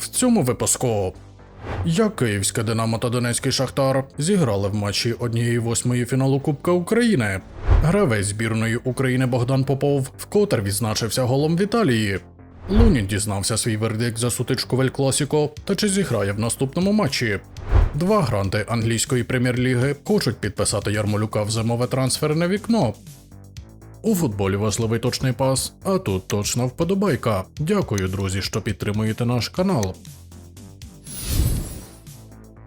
В цьому випуску. Як Київське Динамо та Донецький Шахтар зіграли в матчі однієї восьмої фіналу Кубка України. Гравець збірної України Богдан Попов вкотре відзначився голом в Італії. Лунін дізнався свій вердикт за сутичку в Ель Класіко та чи зіграє в наступному матчі. Два гранти англійської прем'єр-ліги хочуть підписати Ярмолюка в зимове трансферне вікно. У футболі важливий точний пас, а тут точна вподобайка. Дякую, друзі, що підтримуєте наш канал.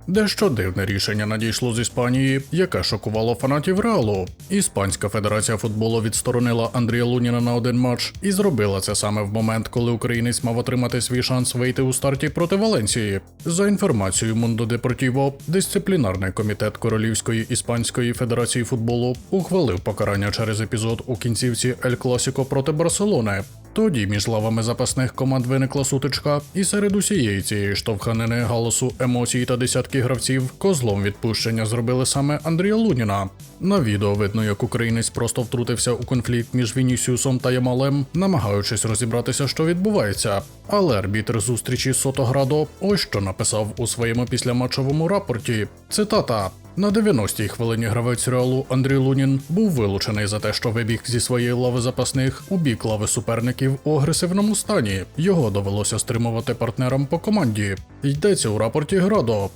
Дещо дивне рішення надійшло з Іспанії, яке шокувало фанатів Реалу. Іспанська федерація футболу відсторонила Андрія Луніна на один матч і зробила це саме в момент, коли українець мав отримати свій шанс вийти у старті проти Валенції. За інформацією Mundo Deportivo, дисциплінарний комітет Королівської іспанської федерації футболу ухвалив покарання через епізод у кінцівці Ель Класіко проти Барселони. Тоді між лавами запасних команд виникла сутичка, і серед усієї цієї штовханини галасу, емоцій та десятки гравців козлом відпущення зробили саме Андрія Луніна. На відео видно, як українець просто втрутився у конфлікт між Вінісіусом та Ямалем, намагаючись розібратися, що відбувається. Але арбітр зустрічі Сотоградо ось що написав у своєму післяматчовому рапорті. Цитата. На 90-й хвилині гравець Реалу Андрій Лунін був вилучений за те, що вибіг зі своєї лави запасних у бік лави суперників у агресивному стані. Його довелося стримувати партнерам по команді. Йдеться у рапорті Градо.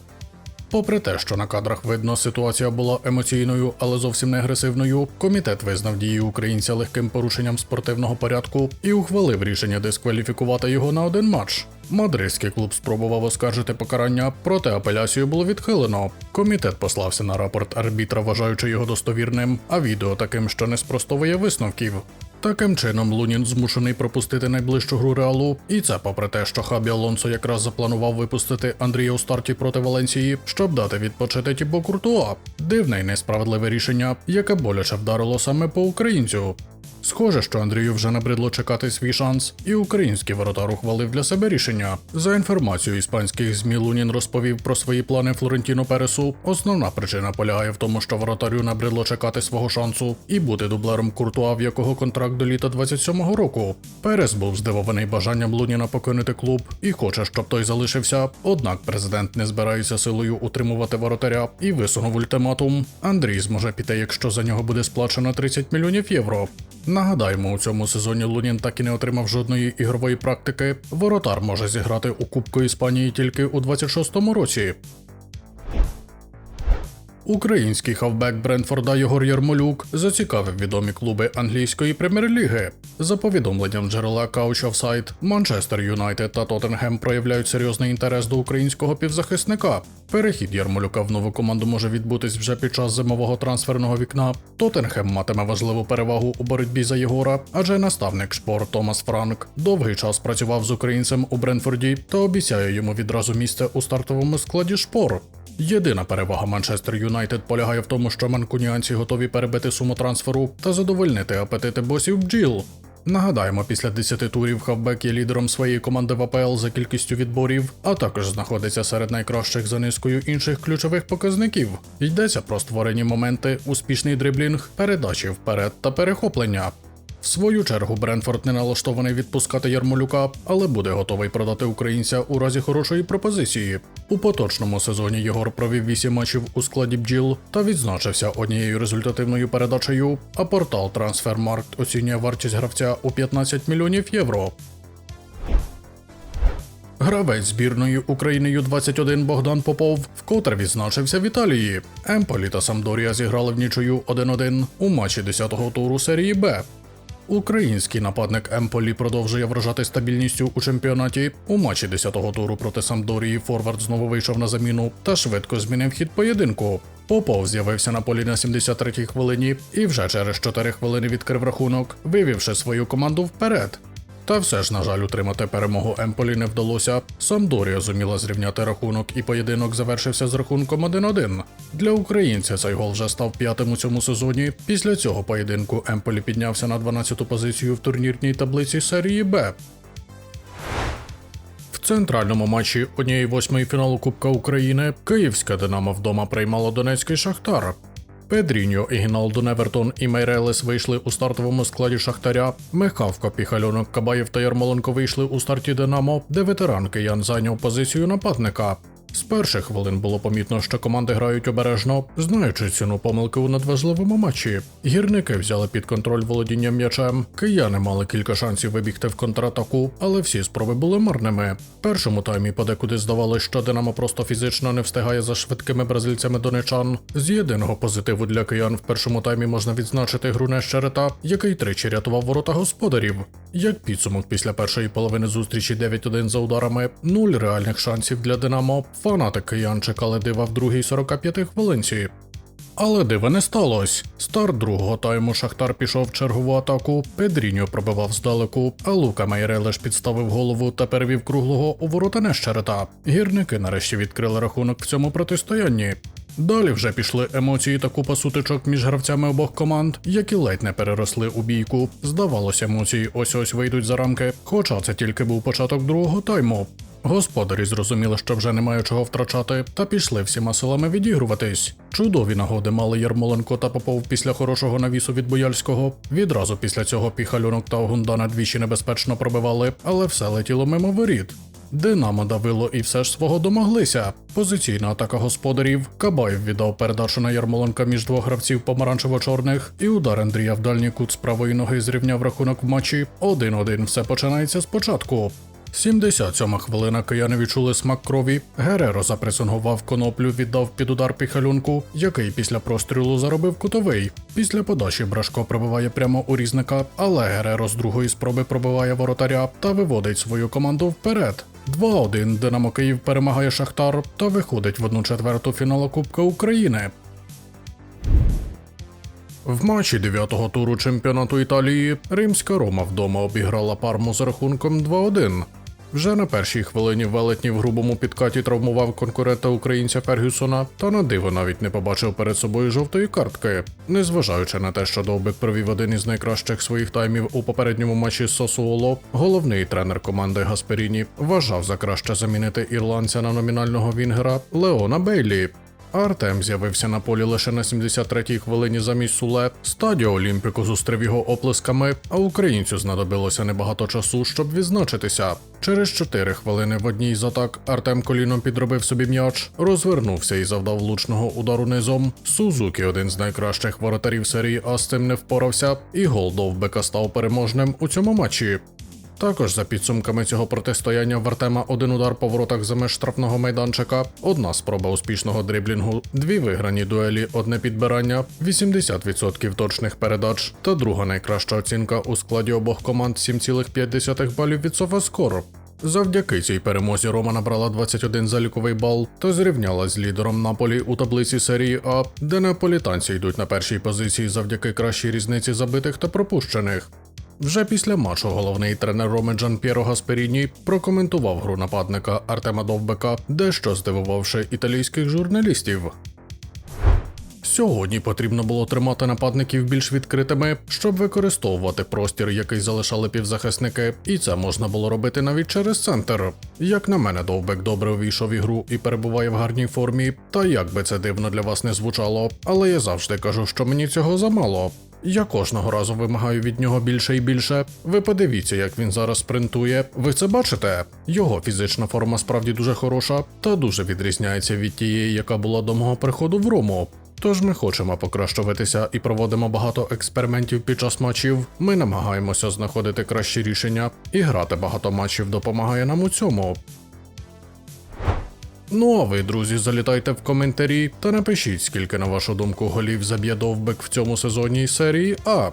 Попри те, що на кадрах видно, ситуація була емоційною, але зовсім не агресивною, комітет визнав дії українця легким порушенням спортивного порядку і ухвалив рішення дискваліфікувати його на один матч. Мадридський клуб спробував оскаржити покарання, проте апеляцію було відхилено. Комітет послався на рапорт арбітра, вважаючи його достовірним, а відео таким, що не спростовує висновків. Таким чином, Лунін змушений пропустити найближчу гру реалу, і це попри те, що Хабі Алонсо якраз запланував випустити Андрія у старті проти Валенції, щоб дати відпочити Тібо Куртуа. Дивне й несправедливе рішення, яке боляче вдарило саме по українцю. Схоже, що Андрію вже набридло чекати свій шанс, і український воротар ухвалив для себе рішення. За інформацією іспанських ЗМІ Лунін розповів про свої плани Флорентіно Пересу. Основна причина полягає в тому, що воротарю набридло чекати свого шансу і бути дублером Куртуа, в якого контракт до літа 27-го року. Перес був здивований бажанням Луніна покинути клуб і хоче, щоб той залишився. Однак президент не збирається силою утримувати воротаря і висунув ультиматум. Андрій зможе піти, якщо за нього буде сплачено 30 мільйонів євро. Нагадаємо, у цьому сезоні Лунін так і не отримав жодної ігрової практики. Воротар може зіграти у Кубку Іспанії тільки у 26-му році. Український хавбек Бренфорда Єгор Ярмолюк зацікавив відомі клуби англійської прем'єр-ліги. За повідомленням джерела Couch Offside, Манчестер Юнайтед та Тоттенгем проявляють серйозний інтерес до українського півзахисника. Перехід Ярмолюка в нову команду може відбутись вже під час зимового трансферного вікна. Тоттенхем матиме важливу перевагу у боротьбі за Єгора, адже наставник шпор Томас Франк довгий час працював з українцем у Бренфорді та обіцяє йому відразу місце у стартовому складі шпор. Єдина перевага Манчестер Юнайтед полягає в тому, що манкуніанці готові перебити суму трансферу та задовольнити апетити босів бджіл. Нагадаємо, після 10 турів хавбек є лідером своєї команди в АПЛ за кількістю відборів, а також знаходиться серед найкращих за низкою інших ключових показників. Йдеться про створені моменти, успішний дриблінг, передачі вперед та перехоплення. В свою чергу Бренфорд не налаштований відпускати Ярмолюка, але буде готовий продати українця у разі хорошої пропозиції. У поточному сезоні Єгор провів 8 матчів у складі бджіл та відзначився однією результативною передачею, а портал Transfermarkt оцінює вартість гравця у 15 мільйонів євро. Гравець збірної України Ю-21 Богдан Попов вкотре відзначився в Італії. Емполі та Самдорія зіграли в нічию 1-1 у матчі 10-го туру серії Б. Український нападник Емполі продовжує вражати стабільністю у чемпіонаті. У матчі 10-го туру проти Самдорії Форвард знову вийшов на заміну та швидко змінив хід поєдинку. Попов з'явився на полі на 73-й хвилині і вже через 4 хвилини відкрив рахунок, вивівши свою команду вперед. Та все ж, на жаль, утримати перемогу Емполі не вдалося. Самдорія зуміла зрівняти рахунок, і поєдинок завершився з рахунком 1-1. Для українця цей гол вже став п'ятим у цьому сезоні. Після цього поєдинку Емполі піднявся на 12-ту позицію в турнірній таблиці серії Б. Центральному матчі однієї восьмої фіналу Кубка України Київська Динамо вдома приймало Донецький Шахтар. Педріньо, Ігіналдо Невертон і Мейрелес вийшли у стартовому складі Шахтаря. Михавко, Піхальонок, Кабаєв та Ярмоленко вийшли у старті Динамо, де ветеран киян зайняв позицію нападника. З перших хвилин було помітно, що команди грають обережно, знаючи ціну помилки у надважливому матчі. Гірники взяли під контроль володіння м'ячем. Кияни мали кілька шансів вибігти в контратаку, але всі спроби були марними. Першому таймі подекуди здавалося, що Динамо просто фізично не встигає за швидкими бразильцями донечан. З єдиного позитиву для киян в першому таймі можна відзначити гру Нещерета, який тричі рятував ворота господарів. Як підсумок після першої половини зустрічі 9-1 за ударами, нуль реальних шансів для Динамо. Фанати киян чекали дива в другій 45 хвилинці. Але дива не сталося. Старт другого тайму Шахтар пішов в чергову атаку. Педріньо пробивав здалеку, а Лука Майрелеш підставив голову та перевів круглого у ворота Нещерета. Гірники нарешті відкрили рахунок в цьому протистоянні. Далі вже пішли емоції та купа сутичок між гравцями обох команд, які ледь не переросли у бійку. Здавалося, емоції ось ось вийдуть за рамки, хоча це тільки був початок другого тайму. Господарі зрозуміли, що вже немає чого втрачати, та пішли всіма силами відігруватись. Чудові нагоди мали Ярмоленко та Попов після хорошого навісу від Бояльського. Відразу після цього Піхальонок та Огундана двічі небезпечно пробивали, але все летіло мимо воріт. Динамо давило і все ж свого домоглися. Позиційна атака господарів. Кабаєв віддав передачу на Ярмоленка між двох гравців помаранчево-чорних, і удар Андрія в дальній кут з правої ноги зрівняв рахунок в матчі. 1-1 все починається спочатку. 77 хвилина кияни відчули смак крові. Гереро запресингував коноплю, віддав під удар піхалюнку, який після прострілу заробив кутовий. Після подачі Брашко пробиває прямо у різника, але Гереро з другої спроби пробиває воротаря та виводить свою команду вперед. 2-1 Динамо Київ перемагає Шахтар та виходить в одну четверту фіналу Кубка України. В матчі дев'ятого туру чемпіонату Італії римська Рома вдома обіграла парму з рахунком 2-1. Вже на першій хвилині велетні в грубому підкаті травмував конкурента українця Фергюсона, та на диво навіть не побачив перед собою жовтої картки. Незважаючи на те, що Довбик провів один із найкращих своїх таймів у попередньому матчі з Сосуоло, головний тренер команди Гасперіні вважав за краще замінити ірландця на номінального вінгера Леона Бейлі. Артем з'явився на полі лише на 73-й хвилині замість Суле. Стадіо Олімпіку зустрів його оплесками, а українцю знадобилося небагато часу, щоб відзначитися. Через 4 хвилини в одній з атак Артем коліном підробив собі м'яч, розвернувся і завдав влучного удару низом. Сузукі, один з найкращих воротарів серії А з цим не впорався, і гол Довбека став переможним у цьому матчі. Також за підсумками цього протистояння в один удар по воротах за меж штрафного майданчика, одна спроба успішного дриблінгу, дві виграні дуелі, одне підбирання, 80% точних передач та друга найкраща оцінка у складі обох команд 7,5 балів від Софаскор. Завдяки цій перемозі Рома набрала 21 заліковий бал та зрівнялась з лідером Наполі у таблиці серії А, де неаполітанці йдуть на першій позиції завдяки кращій різниці забитих та пропущених. Вже після матчу головний тренер Роми Джан П'єро Гасперіні прокоментував гру нападника Артема Довбека, дещо здивувавши італійських журналістів. Сьогодні потрібно було тримати нападників більш відкритими, щоб використовувати простір, який залишали півзахисники, і це можна було робити навіть через центр. Як на мене, Довбек добре увійшов ігру і перебуває в гарній формі. Та як би це дивно для вас не звучало, але я завжди кажу, що мені цього замало. Я кожного разу вимагаю від нього більше і більше. Ви подивіться, як він зараз спринтує. Ви це бачите? Його фізична форма справді дуже хороша та дуже відрізняється від тієї, яка була до мого приходу в Рому. Тож ми хочемо покращуватися і проводимо багато експериментів під час матчів. Ми намагаємося знаходити кращі рішення, і грати багато матчів допомагає нам у цьому. Ну а ви, друзі, залітайте в коментарі та напишіть, скільки на вашу думку голів заб'є довбик в цьому сезоні серії А.